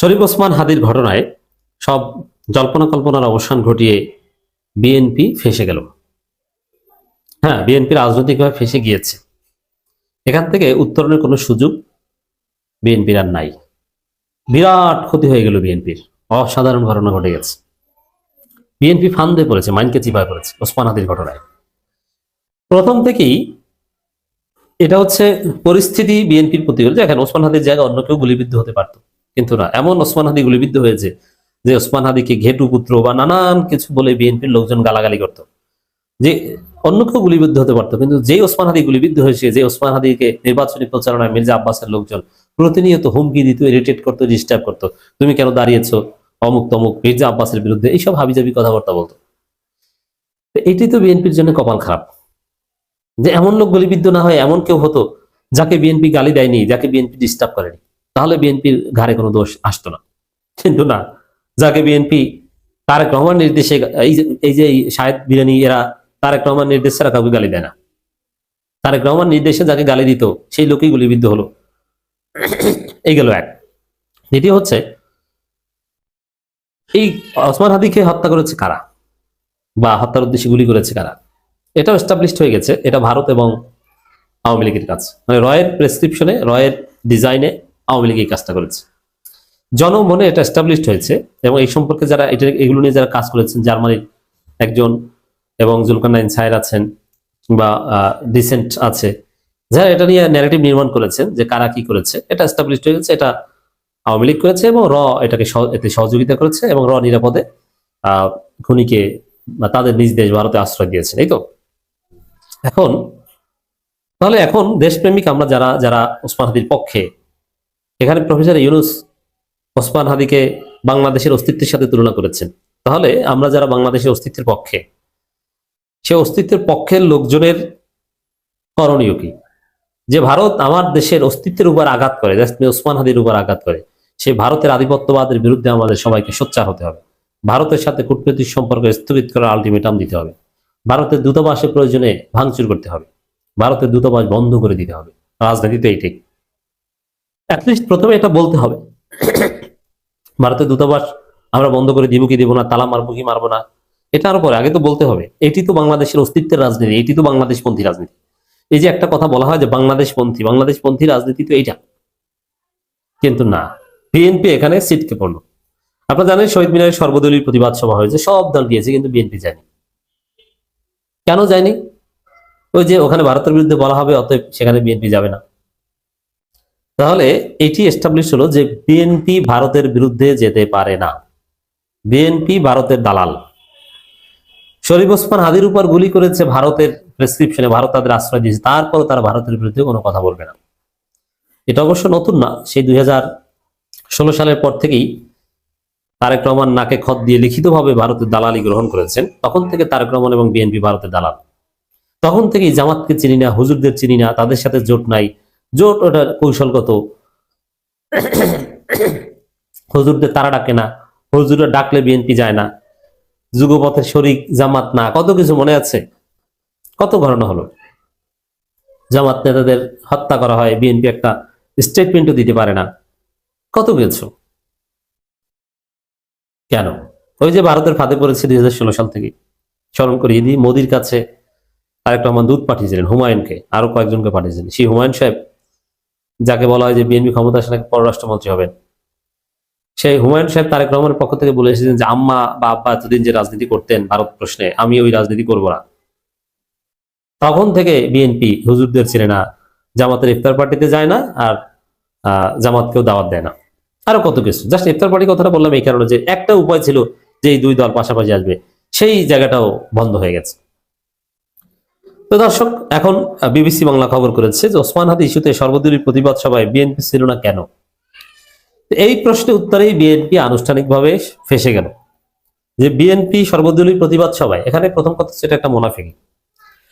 শরীফ ওসমান হাদির ঘটনায় সব জল্পনা কল্পনার অবসান ঘটিয়ে বিএনপি ফেসে গেল। হ্যাঁ বিএনপি রাজনৈতিকভাবে ফেসে গিয়েছে। এখান থেকে উত্তরণের কোনো সুযোগ বিএনপির আর নাই। বিরাট ক্ষতি হয়ে গেল বিএনপির অসাধারণ ঘটনা ঘটে গেছে। বিএনপি ফান্দে পড়েছে, মাইনকে চিপায় পড়েছে ওসমান হাদির ঘটনায়। প্রথম থেকেই এটা হচ্ছে পরিস্থিতি বিএনপির প্রতি যে এখন ওসমান হাদির জায়গায় অন্য কেউ গুলিবিদ্ধ হতে পারত। কিন্তু না। এমন ওসমান হাদি গুলিবিদ্ধ হয়েছে যে ওসমান হাদিকে ঘেটু পুত্র বা নানান কিছু বলে বিএনপির লোকজন গালাগালি করত। যে অন্য কেউ গুলিবিদ্ধ হতে পারতো, কিন্তু যে ওসমান হাদি গুলিবিদ্ধ হয়েছে, যে ওসমান হাদিকে নির্বাচনী প্রচারণায় মির্জা আব্বাসের লোকজন প্রতিনিয়ত হুমকি দিত, ইরিটেট করতো ডিস্টার্ব করতো। তুমি কেন দাঁড়িয়েছো? অমুক তমুক, মির্জা আব্বাসের বিরুদ্ধে এইসব হাবিজাবি কথাবার্তা বলতো। এটি তো বিএনপির জন্য কপাল খারাপ। যে এমন লোক গুলিবিদ্ধ না হয় এমন কেউ হতো যাকে বিএনপি গালি দেয়নি, যাকে বিএনপি ডিস্টার্ব করেনি। তাহলে বিএনপির ঘাড়ে কোনো দোষ আসতো না। কিন্তু না, যাকে বিএনপি তারেক রহমান নির্দেশে এই যে শাহেদ বিরানি, এরা তারেক রহমান নির্দেশ ছাড়া কাউকে গালি দেয় না। তারেক রহমান নির্দেশে যাকে গালি দিত, সেই লোকই গুলিবিদ্ধ হলো। এই গেল এক। দ্বিতীয় হচ্ছে, এই ওসমান হাদিকে হত্যা করেছে কারা? বা হত্যার উদ্দেশ্যে গুলি করেছে কারা? এটাও এস্টাবলিশড হয়ে গেছে। এটা ভারত এবং আওয়ামী লীগের কাজ। মানে রয়ের প্রেসক্রিপশনে রয়ের ডিজাইনে আওয়ামী লীগ এই কাজটা করেছে। জনমনে এটা এস্টাবলিশড হয়েছে এবং এই সম্পর্কে যারা এটা, এগুলো নিয়ে যারা কাজ করেছেন, জার্মানির একজন এবং জুলকানাইন সাহের আছেন বা ডিসেন্ট আছে, যারা এটা নিয়ে ন্যারেটিভ নির্মাণ করেছেন যে কারা কি করেছে, এটা এস্টাবলিশড হয়ে গেছে, এটা আওয়ামী লীগ করেছে এবং র এটাকে এতে সহযোগিতা করেছে এবং র নিরাপদে খুনিকে তাদের নিজ দেশ ভারতে আশ্রয় দিয়েছেন এই তো? এখন, তাহলে এখন দেশপ্রেমিক আমরা যারা যারা ওসমান হাদির পক্ষে এখানে প্রফেসর ইউনুস ওসমান হাদিকে বাংলাদেশের অস্তিত্বের সাথে তুলনা করেছেন। তাহলে আমরা যারা বাংলাদেশের অস্তিত্বের পক্ষে, সে অস্তিত্বের পক্ষের লোকজনের করণীয় কি? যে ভারত আমার দেশের অস্তিত্বের উপর আঘাত করে ওসমান হাদির উপর আঘাত করে সেই ভারতের আধিপত্যবাদের বিরুদ্ধে আমাদের সবাইকে সোচ্চার হতে হবে। ভারতের সাথে কূটনৈতিক সম্পর্ক স্থগিত করার আলটিমেটাম দিতে হবে। ভারতের দূতাবাসের প্রয়োজনে ভাঙচুর করতে হবে। ভারতের দূতাবাস বন্ধ করে দিতে হবে। রাজনীতিতে এইটাই। অ্যাটলিস্ট প্রথমে এটা বলতে হবে। ভারতের দূতাবাস, আমরা বন্ধ করে দিব কি দিব না, তালা মারবো কি মারবো না এটা আরও পরে আগে তো বলতে হবে, এটি তো বাংলাদেশের অস্তিত্বের রাজনীতি, এটি তো বাংলাদেশপন্থী রাজনীতি। এই যে একটা কথা বলা হয় যে বাংলাদেশপন্থী বাংলাদেশপন্থী রাজনীতি তো এইটা। কিন্তু না, বিএনপি এখানে সিটকে পড়ল। আপনারা জানেন শহীদ মিনারের সর্বদলীয় প্রতিবাদ সভা হয়েছে, সব দল গিয়েছে কিন্তু বিএনপি যায়নি। কেন যায়নি? ওই যে ওখানে ভারতের বিরুদ্ধে বলা হবে, অতএব সেখানে বিএনপি যাবে না। তাহলে এটি এস্টাবলিশ হলো যে বিএনপি ভারতের বিরুদ্ধে যেতে পারে না। বিএনপি ভারতের দালাল। শরীফ ওসমান হাদির উপর গুলি করেছে ভারতের প্রেসক্রিপশনে ভারত তাদের আশ্রয় দিয়েছে। তারপরও তারা ভারতের বিরুদ্ধে কোনো কথা বলবে না। এটা অবশ্য নতুন না, সেই দুই সালের পর থেকেই তারেক রহমান নাকে খত দিয়ে লিখিতভাবে ভারতের দালালি গ্রহণ করেছেন। তখন থেকে তারেক রহমান এবং বিএনপি ভারতের দালাল। তখন থেকেই জামাতকে চিনি না, হুজুরদের চিনি না, তাদের সাথে জোট নাই। জোট, ওটার কৌশলগত। হুজুরদের তারা ডাকে না হুজুরে ডাকলে বিএনপি যায় না, যুগপথের শরিক জামাত না, কত কিছু মনে আছে? কত ঘটনা হলো? জামাত নেতাদের হত্যা করা হয়, বিএনপি একটা স্টেটমেন্টও দিতে পারে না। কত কিছু? কেন? ওই যে ভারতের ফাঁদে পড়েছে দুই হাজার ষোলো সাল থেকে। স্মরণ করিয়ে দিই মোদির কাছে আরেকটা আমার দূত পাঠিয়েছিলেন, হুমায়ুনকে, আরও কয়েকজনকে পাঠিয়েছিলেন। সেই হুমায়ুন সাহেব যাকে বলা হয় যে বিএনপি ক্ষমতা আসলে পররাষ্ট্রমন্ত্রী হবেন। সেই হুমায়ুন সাহেব তারেক রহমানের পক্ষ থেকে বলে এসেছেন যে, আম্মা বা আব্বা এতদিন যে রাজনীতি করতেন ভারত প্রশ্নে, আমি ওই রাজনীতি করব না। তখন থেকে বিএনপি হুজুরদের ছেড়ে না, জামাতের ইফতার পার্টিতে যায় না আর জামাতকেও দাওয়াত দেয় না। আরও কত কিছু। জাস্ট ইফতার পার্টি কথাটা বললাম এই কারণে যে একটা উপায় ছিল যে এই দুই দল পাশাপাশি আসবে। সেই জায়গাটাও বন্ধ হয়ে গেছে। তো দর্শক, এখন বিবিসি বাংলা খবর করেছে যে ওসমান হাদি ইস্যুতে সর্বদলীয় প্রতিবাদ সভায় বিএনপি ছিল না কেন? এই প্রশ্নের উত্তরেই বিএনপি আনুষ্ঠানিকভাবে ফেসে গেল। যে বিএনপি সর্বদলীয় প্রতিবাদ সভায়, এখানে প্রথম কথা সেটা একটা মোনাফিকি।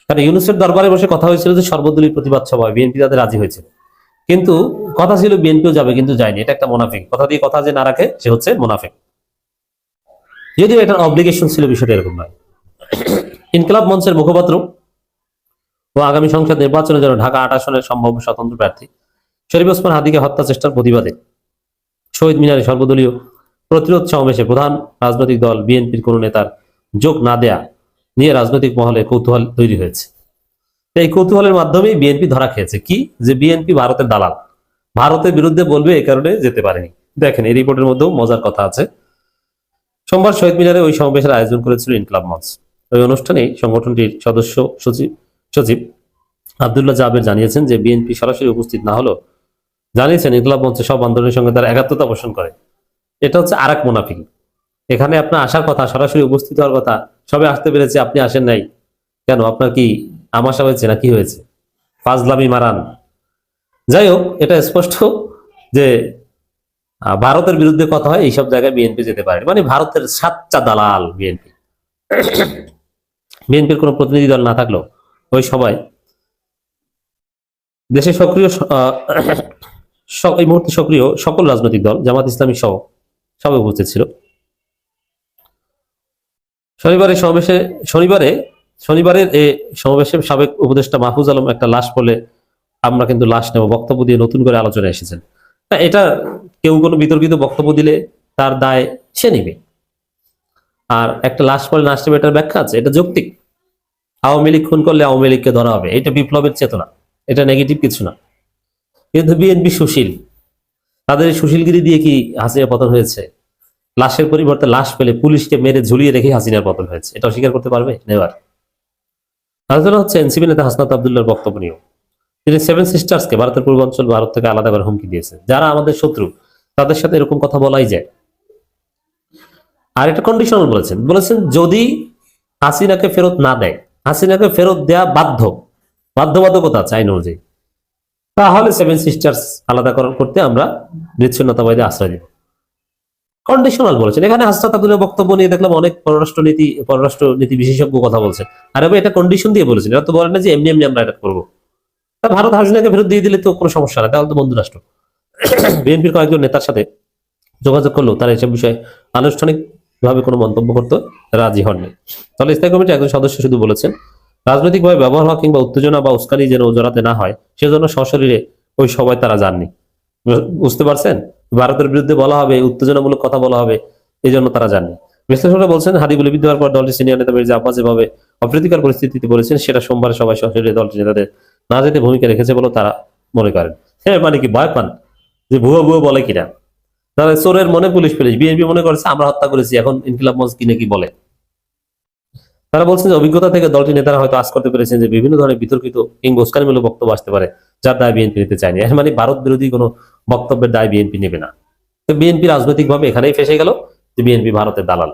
কারণ ইউনুসের দরবারে বসে কথা হয়েছিল যে সর্বদলীয় প্রতিবাদ সভায় বিএনপি তাদের রাজি হয়েছিল কিন্তু কথা ছিল বিএনপিও যাবে, কিন্তু যায়নি। এটা একটা মোনাফিক। কথা দিয়ে কথা যে না রাখে, সে হচ্ছে মোনাফিক। যদিও এটার অব্লিগেশন ছিল বিষয়টা এরকম নয়। ইনকলাব মঞ্চের মুখপাত্র ও আগামী সংসদ নির্বাচনের জন্য ঢাকা আট আসনের সম্ভাব্য স্বতন্ত্র প্রার্থী। শরীফ ওসমান হাদিকে হত্যা চেষ্টার প্রতিবাদে। শহীদ মিনারে সর্বদলীয় প্রতিরোধ সমাবেশে প্রধান রাজনৈতিক দল বিএনপির কোনো নেতার যোগ না দেয়া নিয়ে রাজনৈতিক মহলে কৌতূহল তৈরি হয়েছে। এই কৌতূহলের মাধ্যমেই বিএনপি ধরা খেয়েছে। কি? যে বিএনপি ভারতের দালাল। ভারতের বিরুদ্ধে বলবে এই কারণে যেতে পারেনি। দেখেন, এই রিপোর্টের মধ্যেও মজার কথা আছে। সোমবার শহীদ মিনারে ওই সমাবেশের আয়োজন করেছিল ইনকলাব মঞ্চ। ওই অনুষ্ঠানে সংগঠনটির সদস্য সচিব সচিব আবদুল্লাহ জাবের জানিয়েছেন যে বিএনপি সরাসরি উপস্থিত না হলেও জানিয়েছেন ইনকলাব মঞ্চে সব আন্দোলনের সঙ্গে তারা একাত্মতা পোষণ করে। এটা হচ্ছে আর এক মুনাফিক। এখানে আপনার আসার কথা, সরাসরি উপস্থিত হওয়ার কথা, সবে আসতে পেরেছে, আপনি আসেন নাই। কেন? আপনার কি আমাশা হয়েছে না কি হয়েছে? ফাজলামি মারান। যাই হোক, এটা স্পষ্ট যে ভারতের বিরুদ্ধে কথা হয়, এইসব জায়গায় বিএনপি যেতে পারে মানে ভারতের সাচ্চা দালাল বিএনপি। বিএনপির কোনো প্রতিনিধি দল না থাকলেও ওই সবাই। দেশে সক্রিয় এই মুহূর্তে সক্রিয় সকল রাজনৈতিক দল, জামাত ইসলামী সহ সবাই উপস্থিত ছিল। শনিবারে সমাবেশে শনিবারে শনিবারের এ সমাবেশে সাবেক উপদেষ্টা মাহফুজ আলম একটা লাশ বলে আমরা কিন্তু লাশ নেব, বক্তব্য দিয়ে নতুন করে আলোচনায় এসেছেন। এটা কেউ কোনো বিতর্কিত বক্তব্য দিলে তার দায় সে নিবে। আর একটা লাশ পরে লাশ নেবে এটার ব্যাখ্যা আছে, এটা যৌক্তিক। আওয়ামী লীগ খুন করলে আওয়ামী লীগকে ধরা হবে। এটা বিপ্লবের চেতনা, এটা নেগেটিভ কিছু না। কিন্তু বিএনপি সুশীল, তাদের সুশীলগিরি দিয়ে কি হাসিনা পতন হয়েছে? লাশের পরিবর্তে লাশ পেলে পুলিশকে মেরে ঝুলিয়ে রেখে হাসিনার পতন হয়েছে। এটা অস্বীকার করতে পারবে? নেবার আলোচনা হচ্ছে এনসিপি নেতা হাসনাত আবদুল্লার বক্তব্য নিয়েও। তিনি সেভেন সিস্টার্সকে ভারতের পূর্বাঞ্চল ভারত থেকে আলাদা করে হুমকি দিয়েছে যারা আমাদের শত্রু, তাদের সাথে এরকম কথা বলাই যায়। আর একটা কন্ডিশনাল বলেছেন। বলেছেন যদি হাসিনাকে ফেরত না দেয় হাসিনাকে ফেরত দেয়া বাধ্য। বাধ্যবাধকতা আছে আইন অনুযায়ী তাহলে সেভেন সিস্টার্স আলাদাকরণ করতে আমরা বিচ্ছিন্নতাবাদী আশ্রয় দিব। কন্ডিশনাল বলেছেন। এখানে হাসনাত আব্দুল্লাহ বক্তব্য নিয়ে দেখলাম অনেক পররাষ্ট্র নীতি পররাষ্ট্র নীতি বিশেষজ্ঞ কথা বলছেন। আর ভাই, এটা কন্ডিশন দিয়ে বলেছেন। এটা তো বলেন না যে এমনি এমনি আমরা এটা করব। তা ভারত হাসিনাকে ফেরত দিয়ে দিলে তো কোনো সমস্যা না তাহলে তো বন্ধু রাষ্ট্র। বিএনপির কয়েকজন নেতার সাথে যোগাযোগ করলেও তারা এসব বিষয়ে আনুষ্ঠানিকভাবে কোনো মন্তব্য করতে রাজি হননি। তাহলে স্থায়ী কমিটির একজন সদস্য শুধু বলেছেন, রাজনৈতিকভাবে ব্যবহার হওয়া কিংবা উত্তেজনা বা উস্কানি যেন জড়াতে না হয়, সেজন্য সশরীরে ওই সবাই তারা যাননি। বুঝতে পারছেন? ভারতের বিরুদ্ধে বলা হবে, উত্তেজনামূলক কথা বলা হবে এই জন্য তারা যাননি। বিশ্লেষকরা বলছেন হাদি বলে বিদ্যুৎ হওয়ার পর দলটির সিনিয়র নেতা মির্জা আব্বাস যেভাবে অপ্রীতিকর পরিস্থিতিতে বলেছেন সেটা সোমবার সবাই সশরীরে দলটির নেতাদের না যেতে ভূমিকা রেখেছে বলে তারা মনে করেন। হ্যাঁ মানে কি ভয় পান? যে ভুয়ো ভুয়ো বলে কিনা? তাহলে চোরের মনে পুলিশ পুলিশ বিএনপি মনে করছে, আমরা হত্যা করেছি, এখন ইনকিলাব মঞ্চ কিনে কি বলে? তারা বলছেন যে অভিজ্ঞতা থেকে দলটির নেতারা হয়তো আজ করতে পেরেছেন যে বিভিন্ন ধরনের বিতর্কিত কিংবা উস্কানিমূলক বক্তব্য আসতে পারে, যার দায় বিএনপি নিতে চায়নি। এর মানে ভারত বিরোধী কোনো বক্তব্যের দায় বিএনপি নেবে না। তো বিএনপি রাজনৈতিকভাবে এখানেই ফেসে গেল যে বিএনপি ভারতের দালাল।